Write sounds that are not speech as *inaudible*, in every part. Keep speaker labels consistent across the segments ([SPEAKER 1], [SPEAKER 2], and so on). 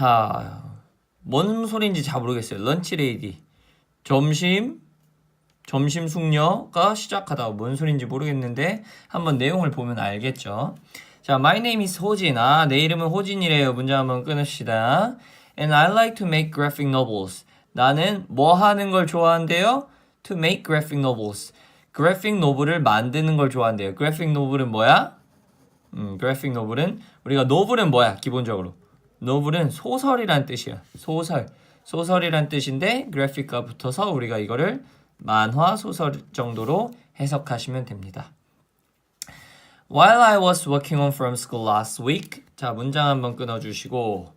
[SPEAKER 1] 자, 뭔 소리인지 잘 모르겠어요. 런치 레이디. 점심 점심 숙녀가 시작하다 뭔 소리인지 모르겠는데 한번 내용을 보면 알겠죠. 자, my name is 호진. 아, 내 이름은 호진이래요. 문제 한번 끊읍시다. And I like to make graphic novels. 나는 뭐 하는 걸 좋아한대요? To make graphic novels. 그래픽 노블을 만드는 걸 좋아한대요. 그래픽 노블은 뭐야? 음, 그래픽 노블은 우리가 노블은 뭐야? 기본적으로 노블은 소설이란 뜻이야. 소설. 소설이란 뜻인데 그래픽과 붙어서 우리가 이거를 만화 소설 정도로 해석하시면 됩니다. While I was walking home from school last week. 자, 문장 한번 끊어 주시고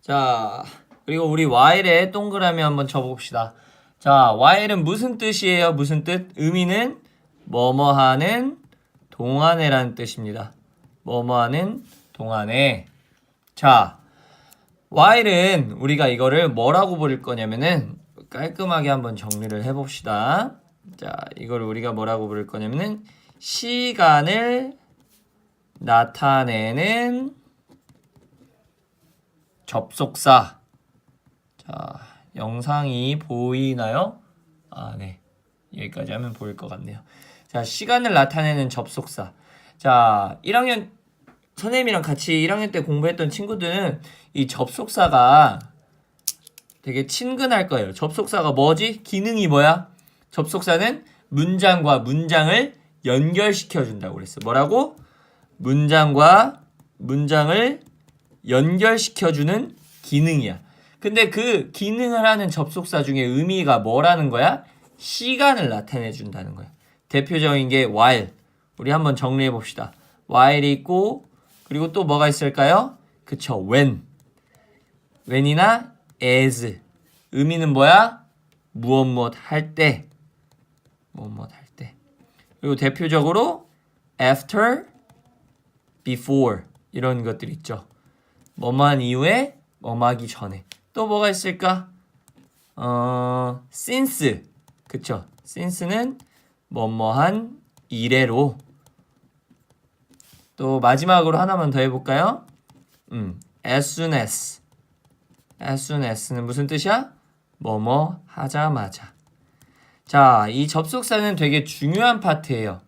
[SPEAKER 1] 자, 그리고 우리 while에 동그라미 한번 쳐 봅시다. 자, while은 무슨 뜻이에요? 무슨 뜻? 의미는 뭐뭐 하는 동안에라는 뜻입니다. 뭐뭐 하는 동안에. 자, while은 우리가 이거를 뭐라고 부를 거냐면은 깔끔하게 한번 정리를 해 봅시다. 자, 이걸 우리가 뭐라고 부를 거냐면은 시간을 나타내는 접속사. 자, 영상이 보이나요? 아, 네. 여기까지 하면 보일 것 같네요. 자, 시간을 나타내는 접속사. 자, 1학년 선생님이랑 같이 1학년 때 공부했던 친구들은 이 접속사가 되게 친근할 거예요. 접속사가 뭐지? 기능이 뭐야? 접속사는 문장과 문장을 연결시켜 준다고 그랬어. 뭐라고? 문장과 문장을 연결시켜 주는 기능이야. 근데 그 기능을 하는 접속사 중에 의미가 뭐라는 거야? 시간을 나타내 준다는 거야. 대표적인 게 while. 우리 한번 정리해 봅시다. while이 있고 그리고 또 뭐가 있을까요? 그쵸. when. when이나 as. 의미는 뭐야? 무엇 무엇 할 때. 무엇 무엇 할 때. 그리고 대표적으로 after, before 이런 것들 있죠. 뭐뭐한 이후에 뭐뭐하기 전에. 또 뭐가 있을까? 어, since. 그쵸. since는 뭐뭐한 이래로. 또 마지막으로 하나만 더 해볼까요? 음, as soon as. as soon as는 무슨 뜻이야? 뭐뭐 하자마자. 자, 이 접속사는 되게 중요한 파트예요.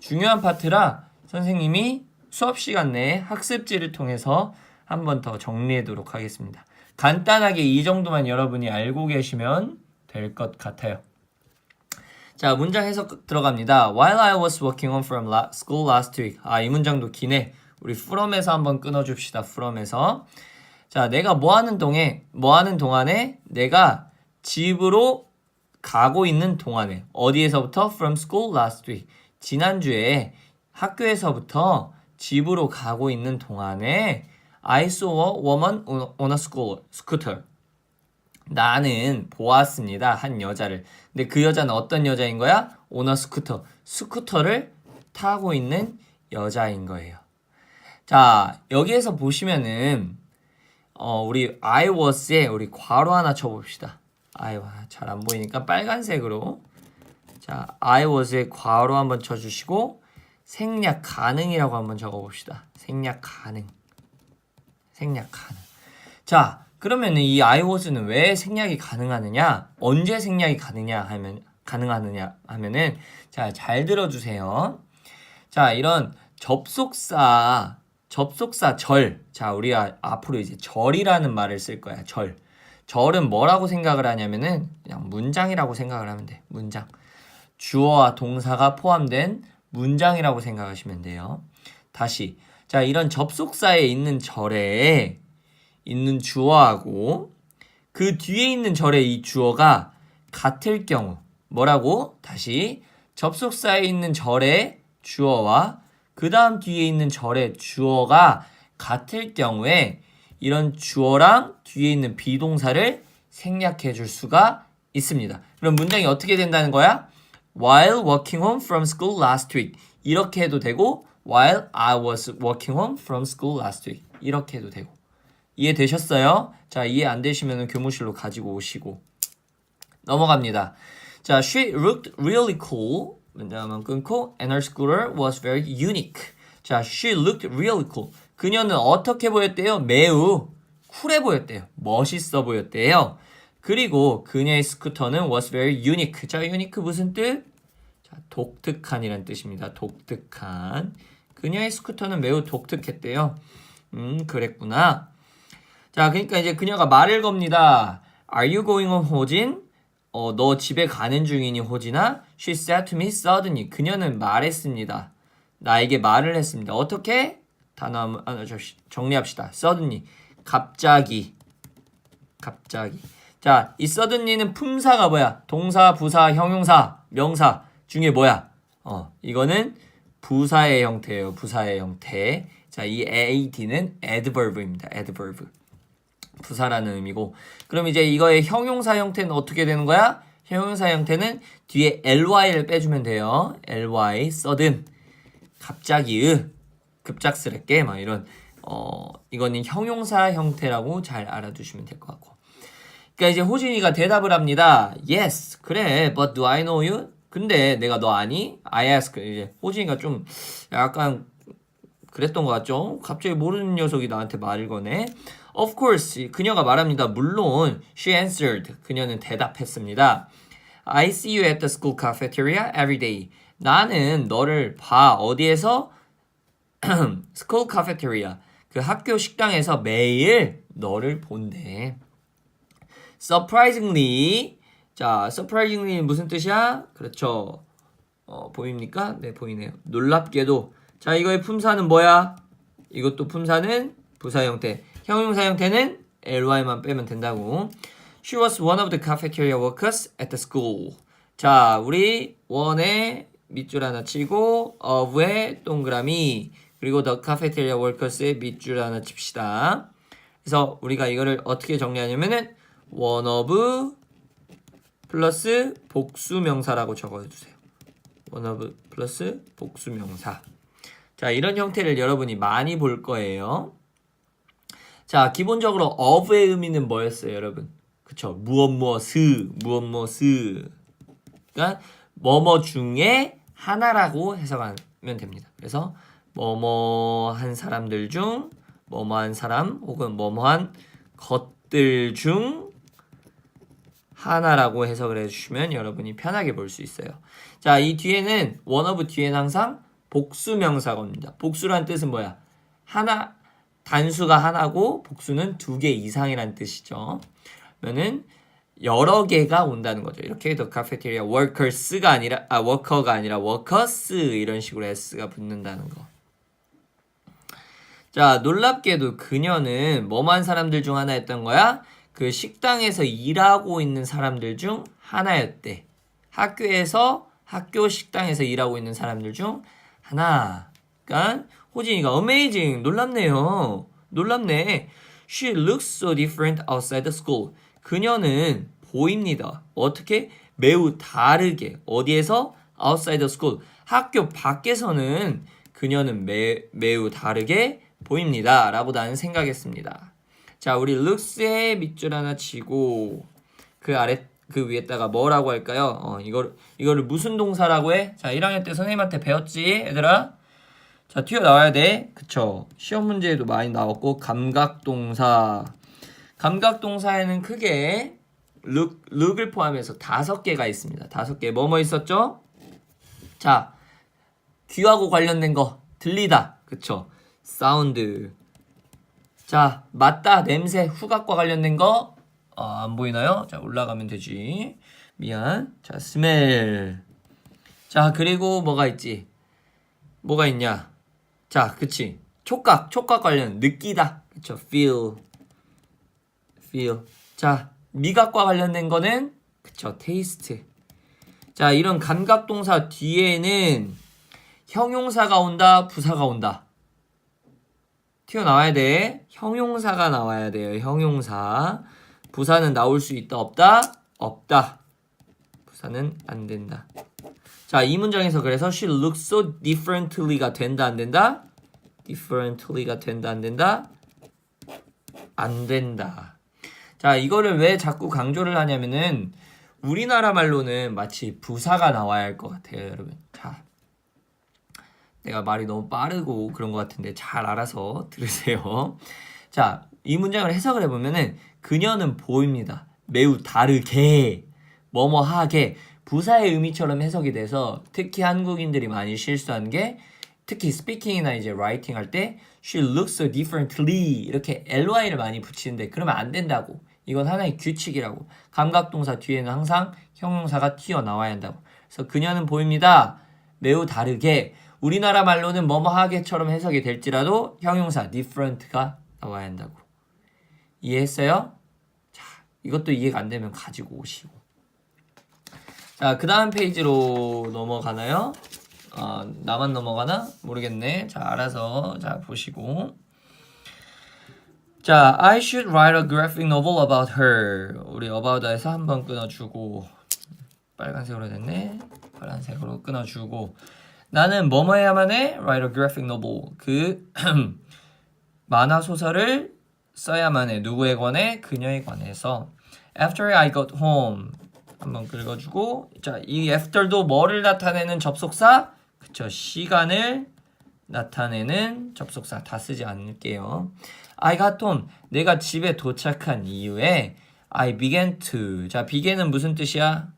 [SPEAKER 1] 중요한 파트라 선생님이 수업 시간 내에 학습지를 통해서 한 번 더 정리하도록 하겠습니다. 간단하게 이 정도만 여러분이 알고 계시면 될 것 같아요. 자, 문장 해석 들어갑니다. While I was walking home from la- school last week. 아, 이 문장도 기네. 우리 from에서 한번 끊어줍시다. from에서. 자, 내가 뭐 하는 동에, 뭐 하는 동안에 내가 집으로 가고 있는 동안에 어디에서부터? From school last week. 지난주에 학교에서부터 집으로 가고 있는 동안에 I saw a woman on a scooter. 나는 보았습니다. 한 여자를. 근데 그 여자는 어떤 여자인 거야? 오너 스쿠터. 스쿠터를 타고 있는 여자인 거예요. 자, 여기에서 보시면은 어, 우리 I was에 우리 괄호 하나 쳐 봅시다. I 잘안 보이니까 빨간색으로. 자, I was에 괄호 한번 쳐 주시고 생략 가능이라고 한번 적어 봅시다. 생략 가능. 생략 가능. 자, 그러면 이 I was는 왜 생략이 가능하느냐? 언제 생략이 가느냐 하면 가능하느냐 하면은 자, 잘 들어 주세요. 자, 이런 접속사 접속사 절. 자, 우리가 앞으로 이제 절이라는 말을 쓸 거야. 절. 절은 뭐라고 생각을 하냐면은 그냥 문장이라고 생각을 하면 돼. 문장. 주어와 동사가 포함된 문장이라고 생각하시면 돼요. 다시. 자, 이런 접속사에 있는 절에 있는 주어하고 그 뒤에 있는 절의 이 주어가 같을 경우 뭐라고? 다시 접속사에 있는 절의 주어와 그 다음 뒤에 있는 절의 주어가 같을 경우에 이런 주어랑 뒤에 있는 비동사를 생략해 줄 수가 있습니다. 그럼 문장이 어떻게 된다는 거야? While walking home from school last week 이렇게 해도 되고 While I was walking home from school last week 이렇게 해도 되고 이해되셨어요? 자 이해 안 되시면 교무실로 가지고 오시고 넘어갑니다. 자, she looked really cool. 문장 한번 끊고 and her scooter was very unique. 자, she looked really cool. 그녀는 어떻게 보였대요? 매우 쿨해 보였대요. 멋있어 보였대요. 그리고 그녀의 스쿠터는 was very unique. 자, unique 무슨 뜻? 자, 독특한이란 뜻입니다. 독특한. 그녀의 스쿠터는 매우 독특했대요. 음, 그랬구나. 자, 그러니까 이제 그녀가 말을 겁니다. Are you going home, 호진? 어, 너 집에 가는 중이니, 호진아? She said to me suddenly. 그녀는 말했습니다. 나에게 말을 했습니다. 어떻게? 단어 아, 저, 정리합시다. suddenly. 갑자기. 갑자기. 자, 이 suddenly는 품사가 뭐야? 동사, 부사, 형용사, 명사 중에 뭐야? 어, 이거는 부사의 형태예요. 부사의 형태. 자, 이 ad는 adverb입니다. adverb. 부사라는 의미고. 그럼 이제 이거의 형용사 형태는 어떻게 되는 거야? 형용사 형태는 뒤에 ly를 빼주면 돼요. ly, sudden. 갑자기, 급작스럽게, 막 이런, 어, 이거는 형용사 형태라고 잘 알아두시면 될 것 같고. 그러니까 이제 호진이가 대답을 합니다. Yes, 그래. But do I know you? 근데 내가 너 아니? I ask. 이제 호진이가 좀 약간 그랬던 것 같죠? 갑자기 모르는 녀석이 나한테 말을 거네. Of course, 그녀가 말합니다. 물론, she answered. 그녀는 대답했습니다. I see you at the school cafeteria every day. 나는 너를 봐. 어디에서? school cafeteria. 그 학교 식당에서 매일 너를 본대. surprisingly. 자, surprisingly 무슨 뜻이야? 그렇죠. 어, 보입니까? 네, 보이네요. 놀랍게도. 자, 이거의 품사는 뭐야? 이것도 품사는 부사 형태. 형용사 형태는 ly만 빼면 된다고. She was one of the cafeteria workers at the school. 자, 우리 원에 밑줄 하나 치고 of의 동그라미 그리고 the cafeteria workers의 밑줄 하나 칩시다. 그래서 우리가 이거를 어떻게 정리하냐면은 one of 플러스 복수명사라고 적어주세요. one of 플러스 복수명사. 자, 이런 형태를 여러분이 많이 볼 거예요. 자, 기본적으로 of의 의미는 뭐였어요, 여러분? 그쵸? 무엇 무엇스, 무엇 무엇스. 그러니까 뭐뭐 중에 하나라고 해석하면 됩니다. 그래서 뭐뭐한 사람들 중 뭐뭐한 사람 혹은 뭐뭐한 것들 중 하나라고 해석을 해주시면 여러분이 편하게 볼 수 있어요. 자, 이 뒤에는 원어브 뒤에는 항상 복수명사가 옵니다. 복수란 뜻은 뭐야? 하나 단수가 하나고 복수는 두 개 이상이란 뜻이죠. 그러면은 여러 개가 온다는 거죠. 이렇게 더 카페테리아 workers가 아니라 아 worker가 아니라 workers 이런 식으로 s가 붙는다는 거. 자, 놀랍게도 그녀는 뭐만 사람들 중 하나였던 거야? 그 식당에서 일하고 있는 사람들 중 하나였대. 학교에서 학교 식당에서 일하고 있는 사람들 중 하나. 그러니까 호진이가 amazing 놀랍네요. 놀랍네. She looks so different outside the school. 그녀는 보입니다. 어떻게? 매우 다르게. 어디에서? outside the school. 학교 밖에서는 그녀는 매, 매우 다르게 보입니다. 라고 나는 생각했습니다. 자, 우리 looks에 밑줄 하나 치고 그 아래 그 위에다가 뭐라고 할까요? 어, 이걸 이거를 무슨 동사라고 해? 자, 1학년 때 선생님한테 배웠지, 얘들아? 자, 튀어나와야 돼. 그쵸? 시험 문제에도 많이 나왔고 감각동사. 감각동사에는 크게 look, look을 포함해서 다섯 개가 있습니다. 다섯 개. 뭐뭐 있었죠? 자, 귀하고 관련된 거 들리다. 그쵸? 사운드. 자, 맞다. 냄새. 후각과 관련된 거. 어, 안 보이나요? 자, 올라가면 되지. 미안. 자, 스멜. 자, 그리고 뭐가 있지? 뭐가 있냐? 자, 그치. 촉각. 촉각 관련. 느끼다. 그쵸. feel. feel. 자, 미각과 관련된 거는 그쵸. taste. 자, 이런 감각 동사 뒤에는 형용사가 온다, 부사가 온다. 튀어나와야 돼. 형용사가 나와야 돼요. 형용사. 부사는 나올 수 있다, 없다? 없다. 부사는 안 된다. 자, 이 문장에서 그래서 she looks so differently가 된다, 안 된다? differently가 된다, 안 된다? 안 된다. 자, 이거를 왜 자꾸 강조를 하냐면은 우리나라 말로는 마치 부사가 나와야 할 것 같아요, 여러분. 자, 내가 말이 너무 빠르고 그런 것 같은데 잘 알아서 들으세요. 자, 이 문장을 해석을 해보면은 그녀는 보입니다. 매우 다르게 뭐뭐하게 부사의 의미처럼 해석이 돼서 특히 한국인들이 많이 실수한 게 특히 스피킹이나 이제 라이팅 할 때 she looks so differently 이렇게 ly를 많이 붙이는데 그러면 안 된다고. 이건 하나의 규칙이라고. 감각동사 뒤에는 항상 형용사가 튀어나와야 한다고. 그래서 그녀는 보입니다. 매우 다르게 우리나라 말로는 뭐뭐하게처럼 해석이 될지라도 형용사 different가 나와야 한다고. 이해했어요? 자, 이것도 이해가 안 되면 가지고 오시고. 자, 그 다음 페이지로 넘어가나요? 아, 나만 넘어가나? 모르겠네. 자, 알아서 자 보시고. 자, I should write a graphic novel about her. 우리 about에서 한번 끊어주고 빨간색으로 됐네. 파란색으로 끊어주고 나는 뭐뭐 해야만 해? Write a graphic novel. 그 *clears throat* 만화 소설을 써야만 해. 누구에 관해? 그녀에 관해서. After I got home. 한번 긁어주고 자, 이 after도 뭐를 나타내는 접속사? 그쵸, 시간을 나타내는 접속사 다 쓰지 않을게요. I got home. 내가 집에 도착한 이후에 I began to. 자, begin은 무슨 뜻이야?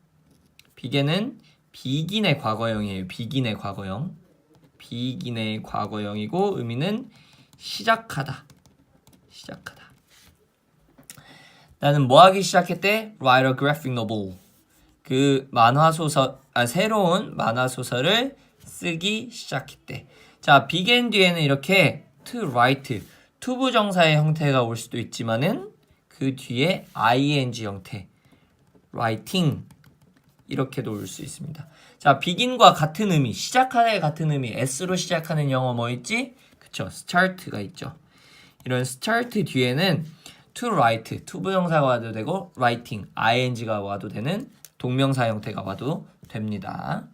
[SPEAKER 1] begin은 비긴의 과거형이에요. 비긴의 과거형. 비긴의 과거형이고 의미는 시작하다. 시작하다. 나는 뭐 하기 시작했대? Write a graphic novel. 그 만화 소설, 아, 새로운 만화 소설을 쓰기 시작했대. 자, began 뒤에는 이렇게 to write, 투부 정사의 형태가 올 수도 있지만은 그 뒤에 ing 형태, writing 이렇게도 올 수 있습니다. 자, begin과 같은 의미, 시작하다의 같은 의미, s로 시작하는 영어 뭐 있지? 그쵸, start가 있죠. 이런 start 뒤에는 to write, 투부 정사가 와도 되고 writing, ing가 와도 되는 동명사 형태가 와도 됩니다.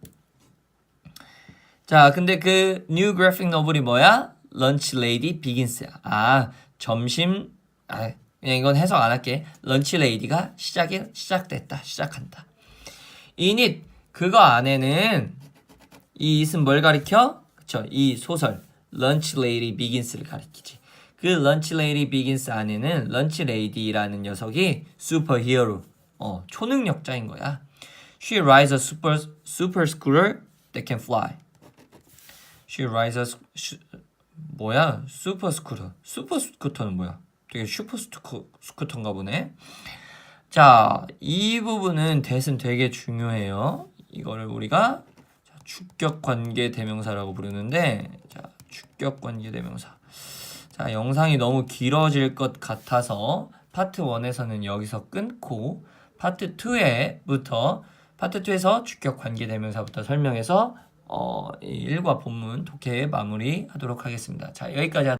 [SPEAKER 1] 자, 근데 그 new graphic novel이 뭐야? Lunch Lady Begins야. 아, 점심 아, 그냥 이건 해석 안 할게. Lunch Lady가 시작이 시작됐다. 시작한다. it 그거 안에는 이 it은 뭘 가리켜? 그쵸? 이 소설 Lunch Lady Begins를 가리키지. 그 Lunch Lady Begins 안에는 Lunch Lady라는 녀석이 슈퍼 히어로, 어, 초능력자인 거야. She rides a super super scooter that can fly. She rides a 슈- 뭐야? 슈퍼 스쿠터. 슈퍼 스쿠터는 뭐야? 되게 슈퍼 스쿠, 스쿠터인가 보네. 자, 이 부분은 대신 되게 중요해요. 이거를 우리가 자, 주격 관계 대명사라고 부르는데 자, 주격 관계 대명사. 자, 영상이 너무 길어질 것 같아서 파트 1에서는 여기서 끊고 파트 2에부터 파트 2에서 주격 관계 대명사부터 설명해서 어, 이 일과 본문 독해 마무리하도록 하겠습니다. 자, 여기까지